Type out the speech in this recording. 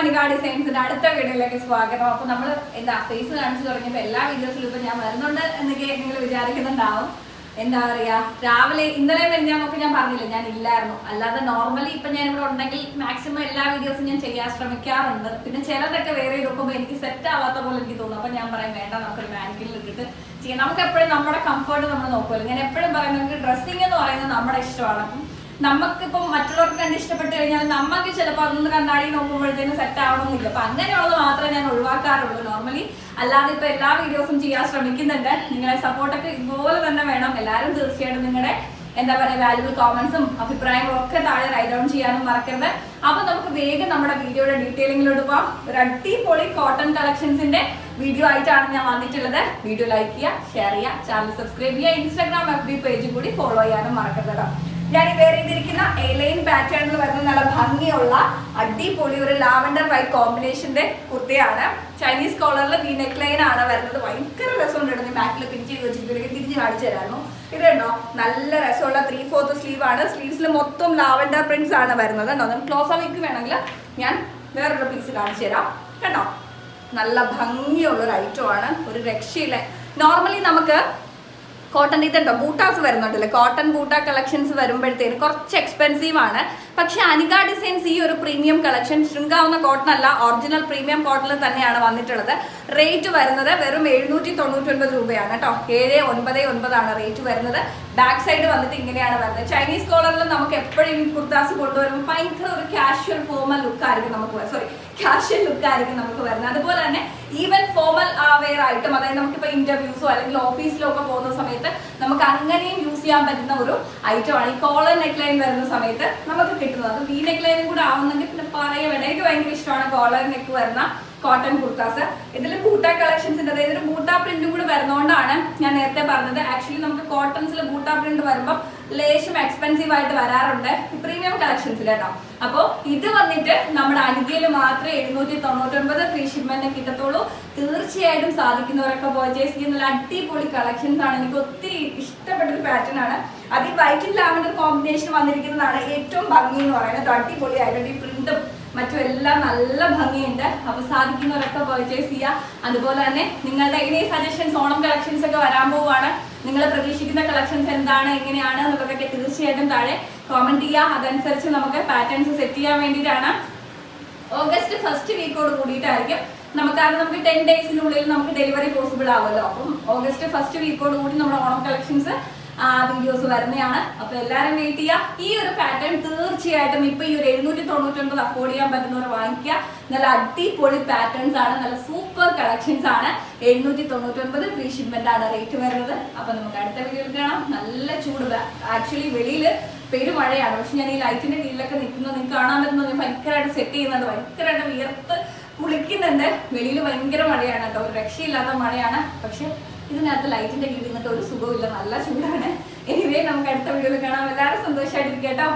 അനിക ഡിസൈൻസിന്റെ അടുത്ത വീഡിയോയിലേക്ക് സ്വാഗതം. അപ്പൊ നമ്മൾ എന്താ ഫേസ് കാണിച്ചു തുടങ്ങിയപ്പോ എല്ലാ വീഡിയോസിലും ഇപ്പൊ ഞാൻ വരുന്നുണ്ട് എന്നൊക്കെ നിങ്ങൾ വിചാരിക്കുന്നുണ്ടാവും. എന്താ പറയാ രാവിലെ ഇന്നലെ വരുന്നൊക്കെ ഞാൻ പറഞ്ഞില്ല ഞാൻ ഇല്ലായിരുന്നു. അല്ലാതെ നോർമലി ഇപ്പൊ ഞാൻ ഇവിടെ ഉണ്ടെങ്കിൽ മാക്സിമം എല്ലാ വീഡിയോസും ഞാൻ ചെയ്യാൻ ശ്രമിക്കാറുണ്ട്. പിന്നെ ചിലതൊക്കെ വേറെ നോക്കുമ്പോൾ എനിക്ക് സെറ്റ് ആവാത്ത പോലെ എനിക്ക് തോന്നും. അപ്പൊ ഞാൻ പറയും വേണ്ട നമുക്കൊരു മാനിക്കിൽ ഇട്ടിട്ട് ചെയ്യാം. നമുക്ക് എപ്പോഴും നമ്മുടെ കംഫർട്ട് നമ്മൾ നോക്കുമല്ലോ. ഞാൻ എപ്പോഴും പറയും നമുക്ക് ഡ്രസ്സിങ് എന്ന് പറയുന്നത് നമ്മുടെ ഇഷ്ടമാണ്. നമുക്കിപ്പം മറ്റുള്ളവർക്ക് കണ്ട് ഇഷ്ടപ്പെട്ട് കഴിഞ്ഞാൽ നമുക്ക് ചിലപ്പോൾ അതൊന്ന് കണ്ണാടി നോക്കുമ്പോഴത്തേനും സെറ്റ് ആവണമെന്നില്ല. അപ്പൊ അങ്ങനെയുള്ളത് മാത്രമേ ഞാൻ ഒഴിവാക്കാറുള്ളൂ നോർമലി അല്ലാതെ ഇപ്പൊ എല്ലാ വീഡിയോസും ചെയ്യാൻ ശ്രമിക്കുന്നുണ്ട്. നിങ്ങളെ സപ്പോർട്ടൊക്കെ ഇതുപോലെ തന്നെ വേണം. എല്ലാവരും തീർച്ചയായിട്ടും നിങ്ങളുടെ എന്താ പറയുക വാല്യുബിൾ കോമൻസും അഭിപ്രായങ്ങളും ഒക്കെ താഴെ റൈറ്റ് ഔൺ ചെയ്യാനും മറക്കരുത്. അപ്പൊ നമുക്ക് വേഗം നമ്മുടെ വീഡിയോയുടെ ഡീറ്റെയിലിങ്ങിലോട്ട് പോവാം. ഒരു അടിപൊളി കോട്ടൺ കളക്ഷൻസിന്റെ വീഡിയോ ആയിട്ടാണ് ഞാൻ വന്നിട്ടുള്ളത്. വീഡിയോ ലൈക്ക് ചെയ്യുക ഷെയർ ചെയ്യുക ചാനൽ സബ്സ്ക്രൈബ് ചെയ്യുക ഇൻസ്റ്റാഗ്രാം എഫ് ബി പേജും കൂടി ഫോളോ ചെയ്യാനും മറക്കരുത് കേട്ടോ. ഞാൻ ഈ വേറെ ചെയ്തിരിക്കുന്ന എലൈൻ പാറ്റേണിൽ വരുന്ന നല്ല ഭംഗിയുള്ള അടിപൊളി ഒരു ലാവൻഡർ വൈറ്റ് കോമ്പിനേഷന്റെ കുർത്തയാണ്. ചൈനീസ് കോളറിൽ വി നെക്ക് ലൈൻ ആണ് വരുന്നത്. ഭയങ്കര രസമുണ്ട് ബാക്കിൽ പിൻ ചെയ്ത് വെച്ചിട്ട് തിരിഞ്ഞ് കാണിച്ചു തരായിരുന്നു ഇത് നല്ല രസമുള്ള ത്രീ ഫോർത്ത് സ്ലീവ് ആണ്. സ്ലീവ്സിൽ മൊത്തം ലാവൻഡർ പ്രിന്റ്സ് ആണ് വരുന്നത് കണ്ടോ നമുക്ക് ക്ലോസ് ആവിക്ക് വേണമെങ്കിൽ ഞാൻ വേറൊരു പീസ് കാണിച്ചു തരാം. കണ്ടോ? നല്ല ഭംഗിയുള്ള ഒരു ഐറ്റം ആണ്. ഒരു രക്ഷയില്ല. നോർമലി നമുക്ക് കോട്ടൺ ഇതുണ്ടോ? ബൂട്ടാസ് വരുന്നുണ്ടല്ലോ? കോട്ടൺ ബൂട്ട കളക്ഷൻസ് വരുമ്പോഴത്തേന് കുറച്ച് എക്സ്പെൻസീവ് ആണ്. പക്ഷെ അനിക ഡിസൈൻസ് ഈ ഒരു പ്രീമിയം കളക്ഷൻ ശൃംഗാവുന്ന കോട്ടൺ അല്ല. ഒറിജിനൽ പ്രീമിയം കോട്ടണിൽ തന്നെയാണ് വന്നിട്ടുള്ളത്. റേറ്റ് വരുന്നത് വെറും എഴുന്നൂറ്റി തൊണ്ണൂറ്റി ഒൻപത് രൂപയാണ് കേട്ടോ. ഏഴ് ഒൻപത് ഒൻപതാണ് റേറ്റ് വരുന്നത്. ബാക്ക് സൈഡ് വന്നിട്ട് ഇങ്ങനെയാണ് വരുന്നത്. ചൈനീസ് കോളറിൽ നമുക്ക് എപ്പോഴും കുർത്താസ് കൊണ്ടുവരുമ്പോൾ ഭയങ്കര ഒരു കാഷ്വൽ ഫോമൽ ലുക്കായിരിക്കും നമുക്ക് സോറി കാഷ്വൽ ലുക്കായിരിക്കും നമുക്ക് വരുന്നത്. അതുപോലെ തന്നെ ഈവൻ ഫോമൽ വെയർ ആയിട്ടും അതായത് നമുക്കിപ്പോൾ ഇന്റർവ്യൂസോ അല്ലെങ്കിൽ ഓഫീസിലോ ഒക്കെ പോകുന്ന സമയത്ത് നമുക്ക് അങ്ങനെയും യൂസ് ചെയ്യാൻ പറ്റുന്ന ഒരു ഐറ്റം ആണ്. ഈ കോളർ നെക്ക് ലൈൻ വരുന്ന സമയത്ത് നമുക്ക് കിട്ടുന്നത്. അത് വി നെക്ക് ലൈനും കൂടെ ആവുന്നെങ്കിൽ പിന്നെ പറയാൻ വേണ്ട എനിക്ക് ഭയങ്കര ഇഷ്ടമാണ് കോളർ നെക്ക് വരുന്ന കോട്ടൺ കുർത്താസ്. ഇതിൽ ബൂട്ട കളക്ഷൻസിന്റെ അതായത് ഒരു ബൂട്ട പ്രിന്റും കൂടി വരുന്നതുകൊണ്ടാണ് ഞാൻ നേരത്തെ പറഞ്ഞത്. ആക്ച്വലി നമുക്ക് കോട്ടൺസിൽ ബൂട്ട പ്രിന്റ് വരുമ്പോൾ ലേശം എക്സ്പെൻസീവ് ആയിട്ട് വരാറുണ്ട് പ്രീമിയം കളക്ഷൻസിൽ കേട്ടോ. അപ്പോൾ ഇത് വന്നിട്ട് നമ്മുടെ അനുകയിൽ മാത്രമേ എഴുന്നൂറ്റി തൊണ്ണൂറ്റൊൻപത് ഫ്രീ ഷിപ്മെന്റ് കിട്ടത്തുള്ളൂ. തീർച്ചയായിട്ടും സാധിക്കുന്നവരൊക്കെ പർച്ചേസ് ചെയ്യുന്ന നല്ല അടിപൊളി കളക്ഷൻസ് ആണ്. എനിക്ക് ഒത്തിരി ഇഷ്ടപ്പെട്ട ഒരു പാറ്റേൺ ആണ് ഈ വൈറ്റ് ലാവൻഡർ കോമ്പിനേഷൻ വന്നിരിക്കുന്നതാണ് ഏറ്റവും ഭംഗി എന്ന് പറയുന്നത്. അടിപൊളി ഈ പ്രിന്റും മറ്റും എല്ലാം നല്ല ഭംഗിയുണ്ട്. അപ്പൊ സാധിക്കുന്നവരൊക്കെ പർച്ചേസ് ചെയ്യുക. അതുപോലെ തന്നെ നിങ്ങളുടെ ഇനി സജഷൻസ് ഓണം കളക്ഷൻസ് ഒക്കെ വരാൻ പോവുകയാണ്. നിങ്ങൾ പ്രതീക്ഷിക്കുന്ന കളക്ഷൻസ് എന്താണ് എങ്ങനെയാണ് എന്നുള്ളതൊക്കെ തീർച്ചയായിട്ടും താഴെ കോമന്റ് ചെയ്യുക. അതനുസരിച്ച് നമുക്ക് പാറ്റേൺസ് സെറ്റ് ചെയ്യാൻ വേണ്ടിയിട്ടാണ്. ഓഗസ്റ്റ് ഫസ്റ്റ് വീക്കോട് കൂടിയിട്ടായിരിക്കും നമുക്ക് അത് നമുക്ക് ടെൻ ഡേയ്സിനുള്ളിൽ നമുക്ക് ഡെലിവറി പോസിബിൾ ആവുമല്ലോ. അപ്പം ഓഗസ്റ്റ് ഫസ്റ്റ് വീക്കോട് കൂടി നമ്മുടെ ഓണം കളക്ഷൻസ് വീഡിയോസ് വരുന്നതാണ്. അപ്പൊ എല്ലാവരും വെയിറ്റ് ചെയ്യുക ഈ ഒരു പാറ്റേൺ തീർച്ചയായിട്ടും ഇപ്പൊ ഈ ഒരു എഴുന്നൂറ്റി തൊണ്ണൂറ്റൊൻപത് അഫോർഡ് ചെയ്യാൻ പറ്റുന്നവർ വാങ്ങിക്കുക. നല്ല അടിപൊളി പാറ്റേൺസ് ആണ്. നല്ല സൂപ്പർ കളക്ഷൻസ് ആണ്. എഴുന്നൂറ്റി തൊണ്ണൂറ്റൊൻപത് ഫ്രീ ഷിപ്മെന്റ് ആണ് റേറ്റ് വരുന്നത്. അപ്പൊ നമുക്ക് അടുത്ത വീഡിയോയിൽ കാണാം. നല്ല ചൂട്. ആക്ച്വലി വെളിയിൽ പെരുമഴയാണ് പക്ഷെ ഞാൻ ഈ ലൈറ്റിന്റെ കീഴിലൊക്കെ നിൽക്കുന്നത് നിങ്ങൾക്ക് കാണാൻ പറ്റുന്നത് ഭയങ്കരമായിട്ട് സെറ്റ് ചെയ്യുന്നുണ്ട്. ഭയങ്കരമായിട്ട് വിയർത്ത് കുളിക്കുന്നുണ്ട്. വെളിയിൽ ഭയങ്കര മഴയാണ് കേട്ടോ. ഒരു രക്ഷയില്ലാത്ത മഴയാണ്. പക്ഷെ ഇതിനകത്ത് ലൈറ്റിന്റെ കീഴിൽ നിന്നിട്ട് ഒരു സുഖമില്ല നല്ല ചൂടാണ്. എനിവേ നമുക്ക് അടുത്ത വീഡിയോയിൽ കാണാം. എല്ലാവരും സന്തോഷമായിട്ടിരിക്കട്ടോ